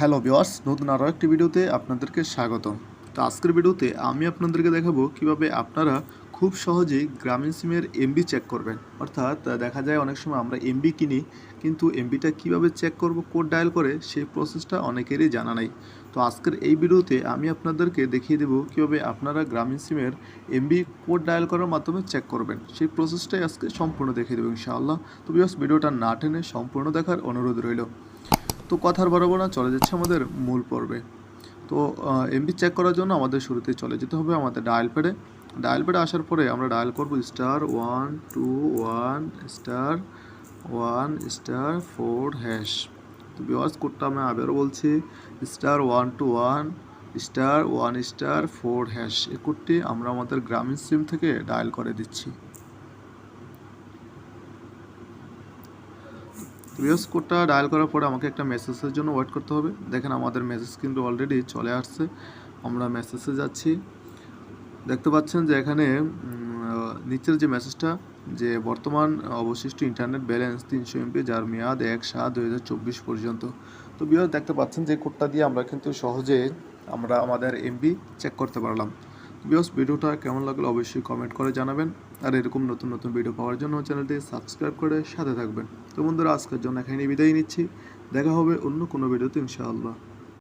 Hello বিওয়ার্স নতুন আরও একটি ভিডিওতে আপনাদেরকে স্বাগতম। তো আজকের ভিডিওতে আমি আপনাদেরকে দেখাবো কীভাবে আপনারা খুব সহজেই গ্রামীণ সিমের এমবি চেক করবেন। অর্থাৎ দেখা যায় অনেক সময় আমরা এমবি কিনি, কিন্তু এমবিটা কীভাবে চেক করব কোড ডায়াল করে, সেই প্রসেসটা অনেকেরই জানা নাই। তো আজকের এই ভিডিওতে আমি আপনাদেরকে দেখিয়ে দেবো কীভাবে আপনারা গ্রামীণ সিমের এমবি কোড ডায়াল করার মাধ্যমে চেক করবেন। সেই প্রসেসটাই আজকে সম্পূর্ণ দেখিয়ে দেবো ইনশাআল্লাহ। তো বিকজ ভিডিওটা না টেনে সম্পূর্ণ দেখার অনুরোধ রইল। তো কথার বাড়াবো না, চলে যাচ্ছে আমাদের মূল পর্বে। তো এমবি চেক করার জন্য আমাদের শুরুতে চলে যেতে হবে আমাদের ডায়াল প্যাডে ডায়াল প্যাডে আসার পরে আমরা ডায়াল করব star one two one star one star four hash তো বিওয়ার্স কোডটা আমি আবারও বলছি star one two one star one star four hash এই কোডটি আমরা আমাদের গ্রামীণ সিম থেকে ডায়াল করে দিচ্ছি। রিওস কোডটা ডায়াল করার পরে আমাকে একটা মেসেজের জন্য ওয়েট করতে হবে। দেখেন আমাদের মেসেজ কিন্তু অলরেডি চলে আসছে। আমরা মেসেজে যাচ্ছি। দেখতে পাচ্ছেন যে এখানে নিচের যে মেসেজটা, যে বর্তমান অবশিষ্ট ইন্টারনেট ব্যালেন্স তিনশো এমপি যার মেয়াদ এক সাত দুই পর্যন্ত। তো বিহার দেখতে পাচ্ছেন যে কোডটা দিয়ে আমরা কিন্তু সহজে আমরা আমাদের এমবি চেক করতে পারলাম। বিকজ ভিডিওটা কেমন লাগল অবশ্যই কমেন্ট করে জানাবেন। আর এরকম নতুন নতুন ভিডিও পাওয়ার জন্য চ্যানেলটি সাবস্ক্রাইব করে সাথে থাকবেন। তো বন্ধুরা, আজকের জন্য এখানে বিদায় নিচ্ছি। দেখা হবে অন্য কোনো ভিডিওতে ইনশাআল্লাহ।